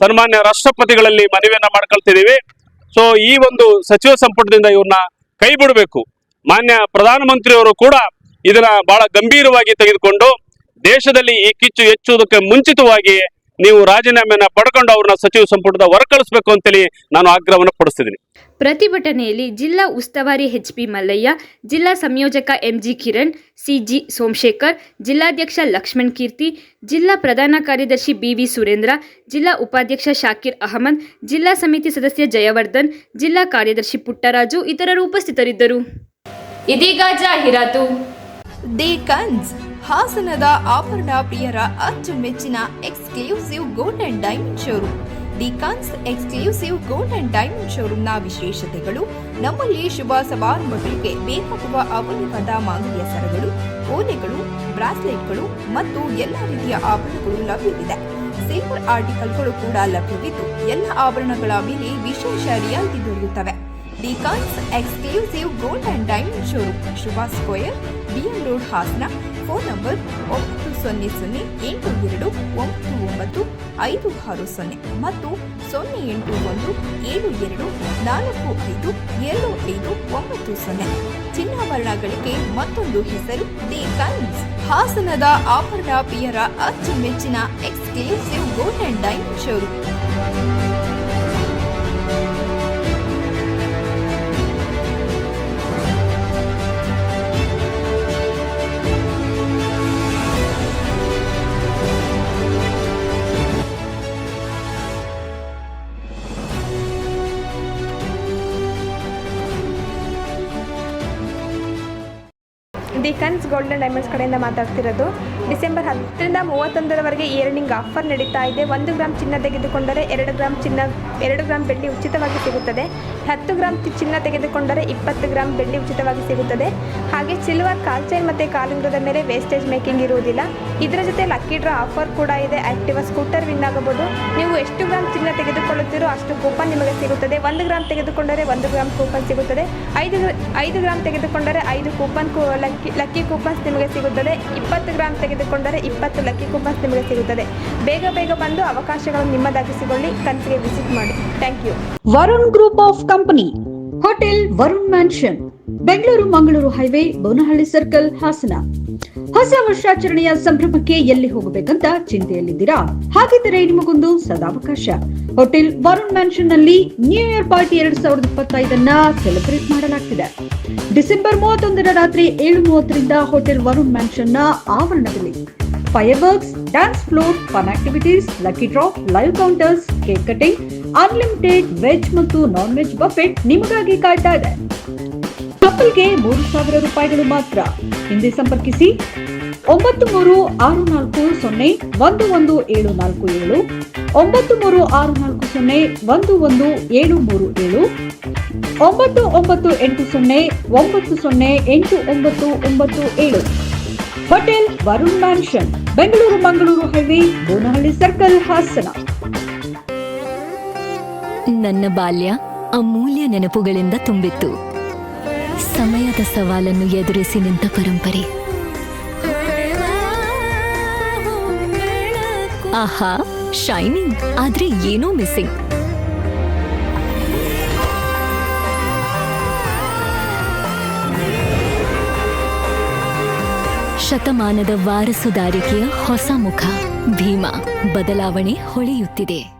ಸನ್ಮಾನ್ಯ ರಾಷ್ಟ್ರಪತಿಗಳಲ್ಲಿ ಮನವಿಯನ್ನ ಮಾಡ್ಕೊಳ್ತಿದ್ದೀವಿ. ಸೊ ಈ ಒಂದು ಸಚಿವ ಸಂಪುಟದಿಂದ ಇವ್ರನ್ನ ಕೈ ಬಿಡಬೇಕು. ಮಾನ್ಯ ಪ್ರಧಾನಮಂತ್ರಿಯವರು ಕೂಡ ಇದನ್ನ ಬಹಳ ಗಂಭೀರವಾಗಿ ತೆಗೆದುಕೊಂಡು ದೇಶದಲ್ಲಿ ಈ ಕಿಚ್ಚು ಹೆಚ್ಚುವುದಕ್ಕೆ ಮುಂಚಿತವಾಗಿ ನೀವು ರಾಜೀನಾಮೆಯನ್ನ ಪಡ್ಕೊಂಡು ಅವ್ರನ್ನ ಸಚಿವ ಸಂಪುಟದ ಹೊರಕಳಿಸಬೇಕು ಅಂತೇಳಿ ನಾನು ಆಗ್ರಹವನ್ನು ಪಡಿಸ್ತಿದ್ದೀನಿ. ಪ್ರತಿಭಟನೆಯಲ್ಲಿ ಜಿಲ್ಲಾ ಉಸ್ತುವಾರಿ ಎಚ್ ಪಿ ಮಲ್ಲಯ್ಯ ಜಿಲ್ಲಾ ಸಂಯೋಜಕ M G Kiran C G Somashekhar ಜಿಲ್ಲಾಧ್ಯಕ್ಷ ಲಕ್ಷ್ಮಣ್ ಕೀರ್ತಿ ಜಿಲ್ಲಾ ಪ್ರಧಾನ ಕಾರ್ಯದರ್ಶಿ ಬಿವಿ ಸುರೇಂದ್ರ ಜಿಲ್ಲಾ ಉಪಾಧ್ಯಕ್ಷ ಶಾಕಿರ್ ಅಹಮದ್ ಜಿಲ್ಲಾ ಸಮಿತಿ ಸದಸ್ಯ ಜಯವರ್ಧನ್ ಜಿಲ್ಲಾ ಕಾರ್ಯದರ್ಶಿ ಪುಟ್ಟರಾಜು ಇತರರು ಉಪಸ್ಥಿತರಿದ್ದರು. ಇದೀಗ ಜಾಹೀರಾತು. ದಿ ಕನ್ಸ್. ಹಾಸನದ ಆಭರಣ ಪ್ರಿಯರ ಅಚ್ಚುಮೆಚ್ಚಿನ exclusive gold and diamond showroom. The Kans exclusive gold and diamond ಶೋರೂಮ್ನ ವಿಶೇಷತೆಗಳು, ನಮ್ಮಲ್ಲಿ ಶುಭ ಸಮಾರಂಭಗಳಿಗೆ ಬೇಕಾಗುವ ಅಮೂಲ್ಯವಾದ ಮಾಂಗಲ್ಯ ಸರಗಳು, ಓಲೆಗಳು, ಬ್ರಾಸ್ಲೆಟ್ಗಳು ಮತ್ತು ಎಲ್ಲ ರೀತಿಯ ಆಭರಣಗಳು ಲಭ್ಯವಿದೆ. ಸಿಲ್ವರ್ ಆರ್ಟಿಕಲ್ಗಳು ಕೂಡ ಲಭ್ಯವಿದ್ದು, ಎಲ್ಲ ಆಭರಣಗಳ ಮೇಲೆ ವಿಶೇಷ ರಿಯಾಯಿತಿ ದೊರೆಯುತ್ತವೆ. The Kans exclusive gold and diamond showroom, Shubha square, B M road, Hassan phone number ಒಂಬತ್ತು ಸೊನ್ನೆ ಸೊನ್ನೆ ಎಂಟು ಎರಡು ಒಂಬತ್ತು ಒಂಬತ್ತು ಐದು ಆರು ಸೊನ್ನೆ ಮತ್ತು ಸೊನ್ನೆ ಎಂಟು ಒಂದು ಏಳು ಎರಡು ನಾಲ್ಕು ಐದು ಎರಡು ಐದು ಒಂಬತ್ತು ಸೊನ್ನೆ. ಚಿನ್ನಾಭರಣಗಳಿಗೆ ಮತ್ತೊಂದು ಹೆಸರು ದಿ ಕೈನ್ಸ್. ಹಾಸನದ ಆಭರಣ ಪ್ರಿಯರ ಅಚ್ಚುಮೆಚ್ಚಿನ exclusive gold and diamond showroom the Kans golden diamonds ಕಡೆಯಿಂದ ಮಾತಾಡ್ತಿರೋದು. ಡಿಸೆಂಬರ್ ಹತ್ತರಿಂದ ಮೂವತ್ತೊಂದರವರೆಗೆ ಇಯರ್ನಿಂಗ್ ಆಫರ್ ನಡೀತಾ ಇದೆ. ಒಂದು ಗ್ರಾಮ್ ಚಿನ್ನ ತೆಗೆದುಕೊಂಡರೆ ಎರಡು ಗ್ರಾಮ್ ಚಿನ್ನ, ಎರಡು ಗ್ರಾಮ್ ಬೆಳ್ಳಿ ಉಚಿತವಾಗಿ ಸಿಗುತ್ತದೆ. ಹತ್ತು ಗ್ರಾಮ್ ಚಿನ್ನ ತೆಗೆದುಕೊಂಡರೆ ಇಪ್ಪತ್ತು ಗ್ರಾಮ್ ಬೆಳ್ಳಿ ಉಚಿತವಾಗಿ ಸಿಗುತ್ತದೆ. ಹಾಗೆ ಸಿಲ್ವರ್ ಕಾಲ್ಚೈನ್ ಮತ್ತು ಕಾಲುಂಗ್ರದ ಮೇಲೆ ವೇಸ್ಟೇಜ್ ಮೇಕಿಂಗ್ ಇರುವುದಿಲ್ಲ. ಇದರ ಜೊತೆ ಲಕ್ಕಿ ಡ್ರಾ ಆಫರ್ ಕೂಡ ಇದೆ. ಆಕ್ಟಿವಾ ಸ್ಕೂಟರ್ ವಿನ್ ಆಗಬಹುದು. ನೀವು ಎಷ್ಟು ಗ್ರಾಮ್ ಚಿನ್ನ ತೆಗೆದುಕೊಳ್ಳುತ್ತೀರೋ ಅಷ್ಟು ಕೂಪನ್ ನಿಮಗೆ ಸಿಗುತ್ತದೆ. ಒಂದು ಗ್ರಾಮ್ ತೆಗೆದುಕೊಂಡರೆ ಒಂದು ಗ್ರಾಮ್ ಕೂಪನ್ ಸಿಗುತ್ತದೆ. ಐದು ಐದು ಗ್ರಾಮ್ ತೆಗೆದುಕೊಂಡರೆ ಐದು ಕೂಪನ್ ಲಕ್ಕಿ ಲಕ್ಕಿ ಕೂಪನ್ಸ್ ನಿಮಗೆ ಸಿಗುತ್ತದೆ. ಇಪ್ಪತ್ತು ಗ್ರಾಮ್ ತೆಗೆದುಕೊಂಡರೆ ಇಪ್ಪತ್ತು ಲಕ್ಕಿ ಕೂಪನ್ಸ್ ನಿಮಗೆ ಸಿಗುತ್ತದೆ. ಬೇಗ ಬೇಗ ಬಂದು ಅವಕಾಶಗಳನ್ನು ನಿಮ್ಮದಾಗಿಸಿಕೊಳ್ಳಿ. ಕನ್ಸಿಗೆ ವಿಸಿಟ್ ಮಾಡಿ. Thank you Varun group of company. Hotel Varun mansion, Bengaluru Mangaluru highway, Bonahalli circle, Hassan. ಹೊಸ ವರ್ಷಾಚರಣೆಯ ಸಂಭ್ರಮಕ್ಕೆ ಎಲ್ಲಿ ಹೋಗಬೇಕಂತ ಚಿಂತೆಯಲ್ಲಿದ್ದೀರಾ? ಹಾಗಿದ್ದರೆ ನಿಮಗೊಂದು ಸದಾವಕಾಶ. ಹೋಟೆಲ್ ವರುಣ್ ಮ್ಯಾನ್ಷನ್ನಲ್ಲಿ ನ್ಯೂ ಇಯರ್ ಪಾರ್ಟಿ ಎರಡ್ ಸಾವಿರದ ಇಪ್ಪತ್ತೈದನ್ನ ಸೆಲೆಬ್ರೇಟ್ ಮಾಡಲಾಗ್ತಿದೆ. ಡಿಸೆಂಬರ್ ಮೂವತ್ತೊಂದರ ರಾತ್ರಿ ಏಳು ಮೂವತ್ತರಿಂದ ಹೋಟೆಲ್ ವರುಣ್ ಮ್ಯಾನ್ಷನ್ನ ಆವರಣದಲ್ಲಿ fireworks dance floor fun activities lucky drop live counters cake cutting unlimited veg ಮತ್ತು ನಾನ್ ವೆಜ್ ಬಫೆಟ್ ನಿಮಗಾಗಿ ಕಾಯ್ತಾ ಇದೆ. ಕಪಲ್ಗೆ ಮೂರು ಸಾವಿರ ರೂಪಾಯಿಗಳು ಮಾತ್ರ. ಹಿಂದೆ ಸಂಪರ್ಕಿಸಿ. ಒಂಬತ್ತು ಮೂರು ಆರು ನಾಲ್ಕು ಸೊನ್ನೆ ಒಂದು ಒಂದು ಏಳು ನಾಲ್ಕು ಏಳು. ಒಂಬತ್ತು ಮೂರು ಆರು ನಾಲ್ಕು ಸೊನ್ನೆ ಒಂದು ಒಂದು ಏಳು ಮೂರು ಏಳು. ಒಂಬತ್ತು ಒಂಬತ್ತು ಎಂಟು ಸೊನ್ನೆ, ಒಂಬತ್ತು ಸೊನ್ನೆ ಎಂಟು ಒಂಬತ್ತು ಒಂಬತ್ತು ಏಳು. Hotel Varun mansion Bengaluru Mangaluru highway Bonahalli circle Hassan ನನ್ನ ಬಾಲ್ಯ ಅಮೂಲ್ಯ ನೆನಪುಗಳಿಂದ ತುಂಬಿತ್ತು. ಸಮಯದ ಸವಾಲನ್ನು ಎದುರಿಸಿ ನಿಂತ ಪರಂಪರೆ. ಆಹಾ ಶೈನಿಂಗ್ ಆದ್ರೆ ಏನೋ ಮಿಸ್ಸಿಂಗ್. ಶತಮಾನದ ವಾರಸುದಾರಿಕೆಯ ಹೊಸ ಮುಖ ಭೀಮಾ, ಬದಲಾವಣೆ ಹೊಳೆಯುತ್ತಿದೆ.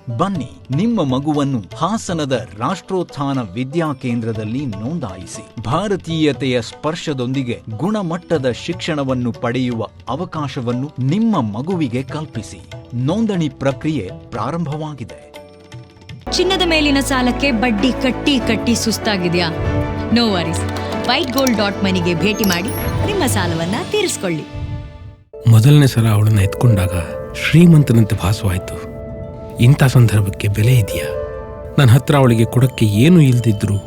ಬನ್ನಿ ನಿಮ್ಮ ಮಗುವನ್ನು ಹಾಸನದ ರಾಷ್ಟ್ರೋತ್ಥಾನ ವಿದ್ಯಾ ಕೇಂದ್ರದಲ್ಲಿ ನೋಂದಾಯಿಸಿ ಭಾರತೀಯತೆಯ ಸ್ಪರ್ಶದೊಂದಿಗೆ ಗುಣಮಟ್ಟದ ಶಿಕ್ಷಣವನ್ನು ಪಡೆಯುವ ಅವಕಾಶವನ್ನು ನಿಮ್ಮ ಮಗುವಿಗೆ ಕಲ್ಪಿಸಿ. ನೋಂದಣಿ ಪ್ರಕ್ರಿಯೆ ಪ್ರಾರಂಭವಾಗಿದೆ. ಚಿನ್ನದ ಮೇಲಿನ ಸಾಲಕ್ಕೆ ಬಡ್ಡಿ ಕಟ್ಟಿ ಕಟ್ಟಿ ಸುಸ್ತಾಗಿದೆಯಾ? No worries white gold dot ಮನಿಗೆ ಭೇಟಿ ಮಾಡಿ ನಿಮ್ಮ ಸಾಲವನ್ನ ತೀರಿಸಿಕೊಳ್ಳಿ. ಮೊದಲನೇ ಸಲ ಅವಳನ್ನ ಎತ್ಕೊಂಡಾಗ ಶ್ರೀಮಂತನಂತೆ ಭಾಸವಾಯಿತು. ಇಂಥ ಸಂದರ್ಭಕ್ಕೆ ಬೆಲೆ ಇದೆಯಾ? ನನ್ನ ಹತ್ರ ಅವಳಿಗೆ ಕೊಡಕ್ಕೆ ಏನೂ ಇಲ್ದಿದ್ರು.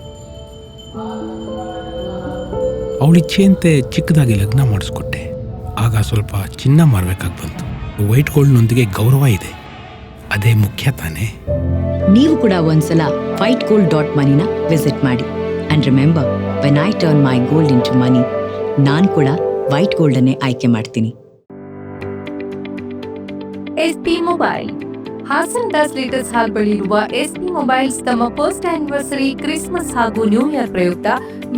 ಅವಳಿಚ್ಛೆಯಂತೆ ಚಿಕ್ಕದಾಗಿ ಲಗ್ನ ಮಾಡಿಸ್ಕೊಟ್ಟೆ. ಆಗ ಸ್ವಲ್ಪ ಚಿನ್ನ ಮಾರಬೇಕಾಗಿ ಬಂತು. ವೈಟ್ ಗೋಲ್ಡ್ನೊಂದಿಗೆ ಗೌರವ ಇದೆ. ಅದೇ ಮುಖ್ಯ ತಾನೇ? ನೀವು ಕೂಡ ಒಂದ್ಸಲ ವೈಟ್ ಗೋಲ್ಡ್ ಡಾಟ್ ಮನಿನ ವಿಸಿಟ್ ಮಾಡಿ. And remember when I turn my gold into money ನಾನು ಕೂಡ ವೈಟ್ ಗೋಲ್ಡನ್ನೇ ಆಯ್ಕೆ ಮಾಡ್ತೀನಿ. ಮೊಬೈಲ್ ಹಾಸನದ ಲೀಟರ್ಸ್ ಹಾಲ್ ಬಳಿ ಇರುವ ಎಸ್ಪಿ ಮೊಬೈಲ್ಸ್ ತಮ್ಮ ಫಸ್ಟ್ ಆನಿವರ್ಸರಿ ಕ್ರಿಸ್ಮಸ್ ಹಾಗೂ ನ್ಯೂ ಇಯರ್ ಪ್ರಯುಕ್ತ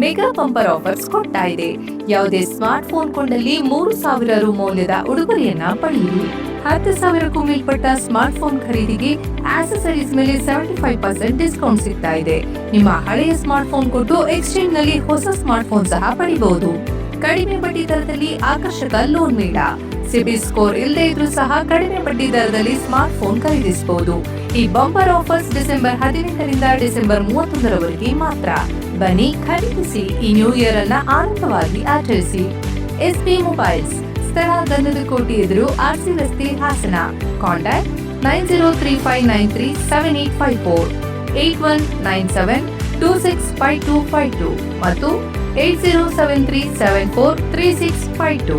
ಮೆಗಾ ಬಂಪರ್ ಆಫರ್ಸ್ ಕೊಡ್ತಾ ಇದೆ. ಯಾವುದೇ ಸ್ಮಾರ್ಟ್ ಫೋನ್ ಕೊಂಡಲ್ಲಿ ಮೂರು ಸಾವಿರ ರು ಮೌಲ್ಯದ ಉಡುಗೊರೆಯನ್ನ ಪಡೆಯಿರಿ. ಹತ್ತು ಸಾವಿರಕ್ಕೂ ಮೇಲ್ಪಟ್ಟ ಸ್ಮಾರ್ಟ್ ಫೋನ್ ಖರೀದಿಗೆ ಆಕ್ಸೆಸರೀಸ್ ಮೇಲೆ ಸೆವೆಂಟಿ ಫೈವ್ ಪರ್ಸೆಂಟ್ ಡಿಸ್ಕೌಂಟ್ ಸಿಗ್ತಾ ಇದೆ. ನಿಮ್ಮ ಹಳೆಯ ಸ್ಮಾರ್ಟ್ ಫೋನ್ ಕೊಟ್ಟು ಎಕ್ಸ್ಚೇಂಜ್ನಲ್ಲಿ ಹೊಸ ಸ್ಮಾರ್ಟ್ ಫೋನ್ ಸಹ ಪಡಿಬಹುದು. ಕಡಿಮೆ ಬಡ್ಡಿ ದರದಲ್ಲಿ ಆಕರ್ಷಕ ಲೋನ್ ಮೇಳ. ಸಿಬಿಲ್ ಸ್ಕೋರ್ ಇಲ್ಲದೆ ಇದ್ರೂ ಸಹ ಕಡಿಮೆ ಬಡ್ಡಿ ದರದಲ್ಲಿ ಸ್ಮಾರ್ಟ್ ಫೋನ್ ಖರೀದಿಸಬಹುದು. ಈ ಬಂಪರ್ ಆಫರ್ಸ್ ಡಿಸೆಂಬರ್ ಹದಿನೆಂಟರಿಂದ ಡಿಸೆಂಬರ್ ಮೂವತ್ತೊಂದರವರೆಗೆ ಮಾತ್ರ. ಬನ್ನಿ ಖರೀದಿಸಿ, ಈ ನ್ಯೂ ಇಯರ್ ಅನ್ನ ಆನಂದವಾಗಿ ಆಚರಿಸಿ. ಎಸ್ಬಿ ಮೊಬೈಲ್ಸ್, ಸ್ಥಳ ಗಂಧದ ಕೋಟಿ ಎದುರು ಆರ್ಸಿ ರಸ್ತೆ Hassan. Contact nine zero three five nine three seven eight five four, eight one nine seven two six five two five two ಮತ್ತು eight zero seven three seven four three six five two.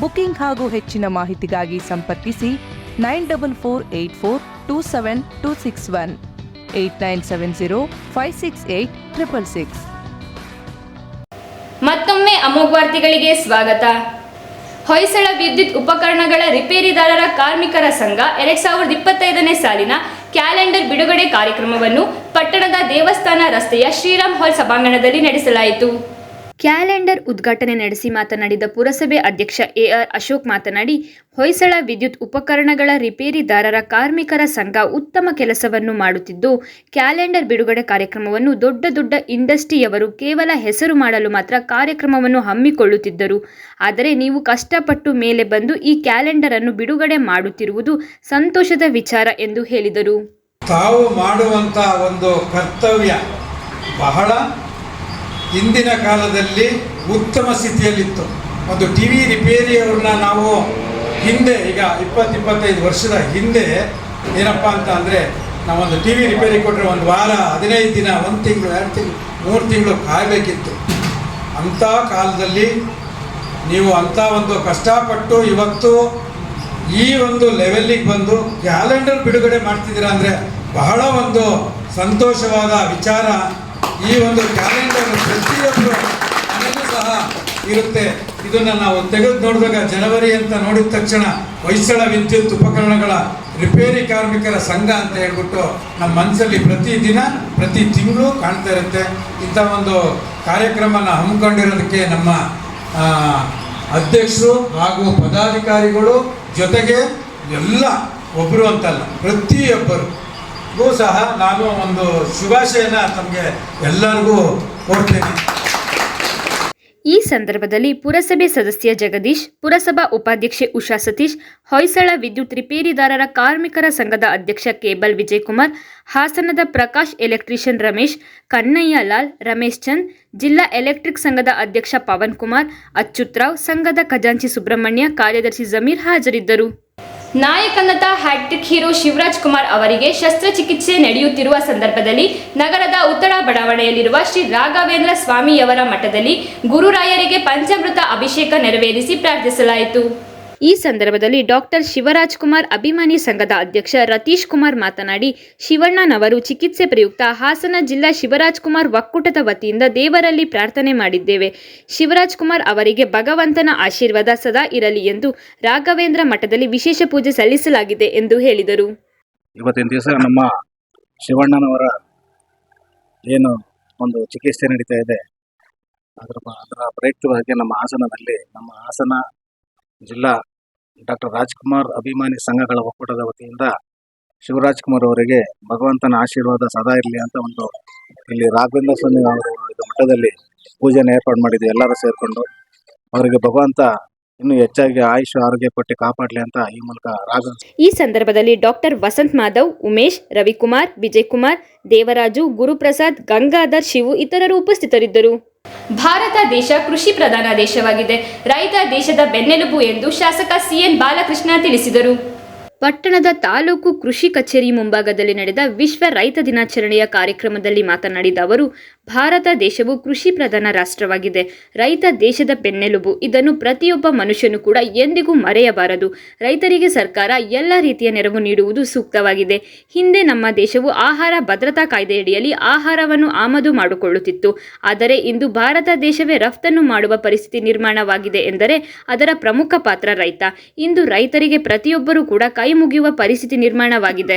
Booking ಹಾಗೂ ಹೆಚ್ಚಿನ ಮಾಹಿತಿಗಾಗಿ ಸಂಪರ್ಕಿಸಿ nine double four eight four two seven two six one, eight nine seven zero five six eight triple six. ಮತ್ತೊಮ್ಮೆ ಅಮೋಘ ವಾರ್ತೆಗಳಿಗೆ ಸ್ವಾಗತ. ಹೊಯ್ಸಳ ವಿದ್ಯುತ್ ಉಪಕರಣಗಳ ರಿಪೇರಿದಾರರ ಕಾರ್ಮಿಕರ ಸಂಘ ಎರಡ್ ಸಾವಿರದ ಇಪ್ಪತ್ತೈದನೇ ಸಾಲಿನ ಕ್ಯಾಲೆಂಡರ್ ಬಿಡುಗಡೆ ಕಾರ್ಯಕ್ರಮವನ್ನು ಪಟ್ಟಣದ ದೇವಸ್ಥಾನ ರಸ್ತೆಯ ಶ್ರೀರಾಮ್ ಹಾಲ್ ಸಭಾಂಗಣದಲ್ಲಿ ನಡೆಸಲಾಯಿತು. ಕ್ಯಾಲೆಂಡರ್ ಉದ್ಘಾಟನೆ ನಡೆಸಿ ಮಾತನಾಡಿದ ಪುರಸಭೆ ಅಧ್ಯಕ್ಷ ಎಆರ್ ಅಶೋಕ್ ಮಾತನಾಡಿ, ಹೊಯ್ಸಳ ವಿದ್ಯುತ್ ಉಪಕರಣಗಳ ರಿಪೇರಿದಾರರ ಕಾರ್ಮಿಕರ ಸಂಘ ಉತ್ತಮ ಕೆಲಸವನ್ನು ಮಾಡುತ್ತಿದ್ದು, ಕ್ಯಾಲೆಂಡರ್ ಬಿಡುಗಡೆ ಕಾರ್ಯಕ್ರಮವನ್ನು ದೊಡ್ಡ ದೊಡ್ಡ ಇಂಡಸ್ಟ್ರಿಯವರು ಕೇವಲ ಹೆಸರು ಮಾಡಲು ಮಾತ್ರ ಕಾರ್ಯಕ್ರಮವನ್ನು ಹಮ್ಮಿಕೊಳ್ಳುತ್ತಿದ್ದರು. ಆದರೆ ನೀವು ಕಷ್ಟಪಟ್ಟು ಮೇಲೆ ಬಂದು ಈ ಕ್ಯಾಲೆಂಡರ್ ಅನ್ನು ಬಿಡುಗಡೆ ಮಾಡುತ್ತಿರುವುದು ಸಂತೋಷದ ವಿಚಾರ ಎಂದು ಹೇಳಿದರು. ತಾವು ಮಾಡುವಂತಹ ಒಂದು ಕರ್ತವ್ಯ ಬಹಳ ಹಿಂದಿನ ಕಾಲದಲ್ಲಿ ಉತ್ತಮ ಸ್ಥಿತಿಯಲ್ಲಿತ್ತು. ಒಂದು ಟಿ ವಿ ರಿಪೇರಿಯವ್ರನ್ನ ನಾವು ಹಿಂದೆ, ಈಗ ಇಪ್ಪತ್ತು ಇಪ್ಪತ್ತೈದು ವರ್ಷದ ಹಿಂದೆ ಏನಪ್ಪ ಅಂತ ಅಂದರೆ, ನಾವೊಂದು ಟಿ ವಿ ರಿಪೇರಿ ಕೊಟ್ಟರೆ ಒಂದು ವಾರ, ಹದಿನೈದು ದಿನ, ಒಂದು ತಿಂಗಳು, ಎರಡು ತಿಂಗಳು, ಮೂರು ತಿಂಗಳು ಕಾಯಬೇಕಿತ್ತು. ಅಂಥ ಕಾಲದಲ್ಲಿ ನೀವು ಅಂಥ ಒಂದು ಕಷ್ಟಪಟ್ಟು ಇವತ್ತು ಈ ಒಂದು ಲೆವೆಲ್ಲಿಗೆ ಬಂದು ಕ್ಯಾಲೆಂಡರ್ ಬಿಡುಗಡೆ ಮಾಡ್ತಿದ್ದೀರಾ ಅಂದರೆ ಬಹಳ ಒಂದು ಸಂತೋಷವಾದ ವಿಚಾರ. ಈ ಒಂದು ಕ್ಯಾಲೆಂಡರ್ ಪ್ರತಿಯೊಬ್ಬರು ಮನೆಯಲ್ಲೂ ಸಹ ಇರುತ್ತೆ. ಇದನ್ನು ನಾವು ತೆಗೆದು ನೋಡಿದಾಗ ಜನವರಿ ಅಂತ ನೋಡಿದ ತಕ್ಷಣ ಹೊಯ್ಸಳ ವಿದ್ಯುತ್ ಉಪಕರಣಗಳ ರಿಪೇರಿ ಕಾರ್ಮಿಕರ ಸಂಘ ಅಂತ ಹೇಳ್ಬಿಟ್ಟು ನಮ್ಮ ಮನಸ್ಸಲ್ಲಿ ಪ್ರತಿ ದಿನ, ಪ್ರತಿ ತಿಂಗಳು ಕಾಣ್ತಾ ಇರುತ್ತೆ. ಇಂಥ ಒಂದು ಕಾರ್ಯಕ್ರಮನ ಹಮ್ಮಿಕೊಂಡಿರೋದಕ್ಕೆ ನಮ್ಮ ಅಧ್ಯಕ್ಷರು ಹಾಗೂ ಪದಾಧಿಕಾರಿಗಳು ಜೊತೆಗೆ ಎಲ್ಲ ಒಬ್ಬರು ಅಂತಲ್ಲ ಪ್ರತಿಯೊಬ್ಬರಿಗೂ ಸಹ ನಾನು ಒಂದು ಶುಭಾಶಯನ ತಮಗೆ ಎಲ್ಲರಿಗೂ ಕೊಡ್ತೇನೆ ಈ ಸಂದರ್ಭದಲ್ಲಿ ಪುರಸಭೆ ಸದಸ್ಯ ಜಗದೀಶ್, ಪುರಸಭಾ ಉಪಾಧ್ಯಕ್ಷೆ ಉಷಾ ಸತೀಶ್, ಹೊಯ್ಸಳ ವಿದ್ಯುತ್ ರಿಪೇರಿದಾರರ ಕಾರ್ಮಿಕರ ಸಂಘದ ಅಧ್ಯಕ್ಷ ಕೇಬಲ್ ವಿಜಯಕುಮಾರ್, ಹಾಸನದ ಪ್ರಕಾಶ್ ಎಲೆಕ್ಟ್ರಿಷಿಯನ್ ರಮೇಶ್, ಕನ್ನಯ್ಯ ಲಾಲ್, ರಮೇಶ್ ಚಂದ್, ಜಿಲ್ಲಾ ಎಲೆಕ್ಟ್ರಿಕ್ ಸಂಘದ ಅಧ್ಯಕ್ಷ ಪವನ್ ಕುಮಾರ್ ಅಚ್ಯುತ್ರಾವ್ ಸಂಘದ ಖಜಾಂಚಿ ಸುಬ್ರಹ್ಮಣ್ಯ ಕಾರ್ಯದರ್ಶಿ ಜಮೀರ್ ಹಾಜರಿದ್ದರು. ನಾಯಕನಟ hat trick hero Shivaraj Kumar ಅವರಿಗೆ ಶಸ್ತ್ರಚಿಕಿತ್ಸೆ ನಡೆಯುತ್ತಿರುವ ಸಂದರ್ಭದಲ್ಲಿ ನಗರದ ಉತ್ತರ ಬಡಾವಣೆಯಲ್ಲಿರುವ ಶ್ರೀ ರಾಘವೇಂದ್ರ ಸ್ವಾಮಿಯವರ ಮಠದಲ್ಲಿ ಗುರುರಾಯರಿಗೆ ಪಂಚಾಮೃತ ಅಭಿಷೇಕ ನೆರವೇರಿಸಿ ಪ್ರಾರ್ಥಿಸಲಾಯಿತು. ಈ ಸಂದರ್ಭದಲ್ಲಿ ಡಾಕ್ಟರ್ ಶಿವರಾಜ್ ಕುಮಾರ್ ಅಭಿಮಾನಿ ಸಂಘದ ಅಧ್ಯಕ್ಷ ರತೀಶ್ ಕುಮಾರ್ ಮಾತನಾಡಿ, ಶಿವಣ್ಣನವರು ಚಿಕಿತ್ಸೆ ಪ್ರಯುಕ್ತ ಹಾಸನ ಜಿಲ್ಲಾ ಶಿವರಾಜ್ ಕುಮಾರ್ ಒಕ್ಕೂಟದ ವತಿಯಿಂದ ದೇವರಲ್ಲಿ ಪ್ರಾರ್ಥನೆ ಮಾಡಿದ್ದೇವೆ. ಶಿವರಾಜ್ ಕುಮಾರ್ ಅವರಿಗೆ ಭಗವಂತನ ಆಶೀರ್ವಾದ ಸದಾ ಇರಲಿ ಎಂದು ರಾಘವೇಂದ್ರ ಮಠದಲ್ಲಿ ವಿಶೇಷ ಪೂಜೆ ಸಲ್ಲಿಸಲಾಗಿದೆ ಎಂದು ಹೇಳಿದರು. ಇವತ್ತಿನ ದಿವಸ ನಮ್ಮ ಶಿವಣ್ಣನವರ ಏನು ಒಂದು ಚಿಕಿತ್ಸೆ ನಡೀತಾ ಇದೆ. ಅದರ ಅದರ ಪ್ರಯುಕ್ತವಾಗಿ ನಮ್ಮ ಹಾಸನದಲ್ಲಿ, ನಮ್ಮ ಹಾಸನ ಜಿಲ್ಲಾ ಡಾಕ್ಟರ್ ರಾಜ್ಕುಮಾರ್ ಅಭಿಮಾನಿ ಸಂಘಗಳ ಒಕ್ಕೂಟದ ವತಿಯಿಂದ ಶಿವರಾಜ್ಕುಮಾರ್ ಅವರಿಗೆ ಭಗವಂತನ ಆಶೀರ್ವಾದ ಸದಾ ಇರಲಿ ಅಂತ ಒಂದು ಇಲ್ಲಿ ರಾಘವೇಂದ್ರ ಸ್ವಾಮಿ ಅವರು ಮಠದಲ್ಲಿ ಪೂಜೆನ ಏರ್ಪಾಡು ಮಾಡಿದ್ವಿ. ಎಲ್ಲರೂ ಸೇರಿಕೊಂಡು ಅವರಿಗೆ ಭಗವಂತ ಇನ್ನೂ ಹೆಚ್ಚಾಗಿ ಆಯುಷ್ ಆರೋಗ್ಯ ಕೊಟ್ಟು ಕಾಪಾಡಲಿ ಅಂತ ಈ ಮೂಲಕ ರಾಜ ಈ ಸಂದರ್ಭದಲ್ಲಿ ಡಾಕ್ಟರ್ ವಸಂತ್ ಮಾಧವ್ ಉಮೇಶ್ ರವಿಕುಮಾರ್ ವಿಜಯಕುಮಾರ್ ದೇವರಾಜು ಗುರುಪ್ರಸಾದ್ ಗಂಗಾಧರ್ ಶಿವು ಇತರರು ಉಪಸ್ಥಿತರಿದ್ದರು. ಭಾರತ ದೇಶ ಕೃಷಿ ಪ್ರಧಾನ ದೇಶವಾಗಿದೆ. ರೈತ ದೇಶದ ಬೆನ್ನೆಲುಬು ಎಂದು ಶಾಸಕ ಸಿಎನ್ ಬಾಲಕೃಷ್ಣ ತಿಳಿಸಿದರು. ಪಟ್ಟಣದ ತಾಲೂಕು ಕೃಷಿ ಕಚೇರಿ ಮುಂಭಾಗದಲ್ಲಿ ನಡೆದ ವಿಶ್ವ ರೈತ ದಿನಾಚರಣೆಯ ಕಾರ್ಯಕ್ರಮದಲ್ಲಿ ಮಾತನಾಡಿದ ಅವರು, ಭಾರತ ದೇಶವು ಕೃಷಿ ಪ್ರಧಾನ ರಾಷ್ಟ್ರವಾಗಿದೆ. ರೈತ ದೇಶದ ಬೆನ್ನೆಲುಬು, ಇದನ್ನು ಪ್ರತಿಯೊಬ್ಬ ಮನುಷ್ಯನು ಕೂಡ ಎಂದಿಗೂ ಮರೆಯಬಾರದು. ರೈತರಿಗೆ ಸರ್ಕಾರ ಎಲ್ಲ ರೀತಿಯ ನೆರವು ನೀಡುವುದು ಸೂಕ್ತವಾಗಿದೆ. ಹಿಂದೆ ನಮ್ಮ ದೇಶವು ಆಹಾರ ಭದ್ರತಾ ಕಾಯ್ದೆಯಡಿಯಲ್ಲಿ ಆಹಾರವನ್ನು ಆಮದು ಮಾಡಿಕೊಳ್ಳುತ್ತಿತ್ತು. ಆದರೆ ಇಂದು ಭಾರತ ದೇಶವೇ ರಫ್ತನ್ನು ಮಾಡುವ ಪರಿಸ್ಥಿತಿ ನಿರ್ಮಾಣವಾಗಿದೆ ಎಂದರೆ ಅದರ ಪ್ರಮುಖ ಪಾತ್ರ ರೈತ. ಇಂದು ರೈತರಿಗೆ ಪ್ರತಿಯೊಬ್ಬರೂ ಕೂಡ ಕೈ ಮುಗಿಯುವ ಪರಿಸ್ಥಿತಿ ನಿರ್ಮಾಣವಾಗಿದೆ.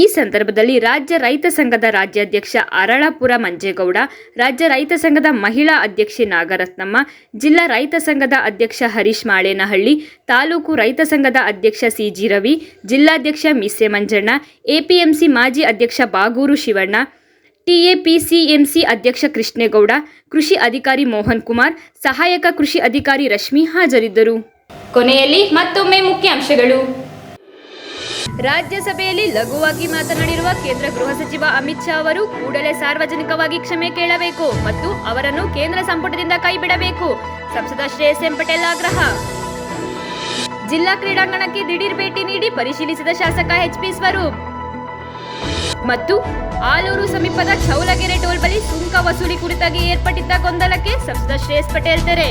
ಈ ಸಂದರ್ಭದಲ್ಲಿ ರಾಜ್ಯ ರೈತ ಸಂಘದ ರಾಜ್ಯಾಧ್ಯಕ್ಷ ಅರಳಾಪುರ ಮಂಜೇಗೌಡ, ರಾಜ್ಯ ರೈತ ಸಂಘದ ಮಹಿಳಾ ಅಧ್ಯಕ್ಷೆ ನಾಗರತ್ನಮ್ಮ, ಜಿಲ್ಲಾ ರೈತ ಸಂಘದ ಅಧ್ಯಕ್ಷ ಹರೀಶ್ ಮಾಳೇನಹಳ್ಳಿ, ತಾಲೂಕು ರೈತ ಸಂಘದ ಅಧ್ಯಕ್ಷ ಸಿಜಿ ರವಿ, ಜಿಲ್ಲಾಧ್ಯಕ್ಷ ಮಿಸ್ಸೆ ಮಂಜಣ್ಣ ಎಪಿಎಂಸಿ ಮಾಜಿ ಅಧ್ಯಕ್ಷ ಬಾಗೂರು ಶಿವಣ್ಣ, ಟಿಎಪಿಸಿಎಂಸಿ ಅಧ್ಯಕ್ಷ ಕೃಷ್ಣೇಗೌಡ, ಕೃಷಿ ಅಧಿಕಾರಿ ಮೋಹನ್ ಕುಮಾರ್, ಸಹಾಯಕ ಕೃಷಿ ಅಧಿಕಾರಿ ರಶ್ಮಿ ಹಾಜರಿದ್ದರು. ಕೊನೆಯಲ್ಲಿ ಮತ್ತೊಮ್ಮೆ ಮುಖ್ಯಾಂಶಗಳು. ರಾಜ್ಯಸಭೆಯಲ್ಲಿ ಲಘುವಾಗಿ ಮಾತನಾಡಿರುವ ಕೇಂದ್ರ ಗೃಹ ಸಚಿವ ಅಮಿತ್ ಶಾ ಅವರು ಕೂಡಲೇ ಸಾರ್ವಜನಿಕವಾಗಿ ಕ್ಷಮೆ ಕೇಳಬೇಕು ಮತ್ತು ಅವರನ್ನು ಕೇಂದ್ರ ಸಂಪುಟದಿಂದ ಕೈಬಿಡಬೇಕು. ಸಂಸದ ಶ್ರೇಯಸ್ ಎಂ ಪಟೇಲ್ ಆಗ್ರಹ. ಜಿಲ್ಲಾ ಕ್ರೀಡಾಂಗಣಕ್ಕೆ ದಿಢೀರ್ ಭೇಟಿ ನೀಡಿ ಪರಿಶೀಲಿಸಿದ ಶಾಸಕ ಎಚ್ಪಿ ಸ್ವರೂಪ್. ಮತ್ತು ಆಲೂರು ಸಮೀಪದ ಚೌಲಗೆರೆ ಟೋಲ್ ಬಳಿ ಸುಂಕ ವಸೂಲಿ ಕುರಿತಾಗಿ ಏರ್ಪಟ್ಟಿದ್ದ ಗೊಂದಲಕ್ಕೆ ಸಂಸದ ಶ್ರೇಯಸ್ ಪಟೇಲ್ ತೆರೆ.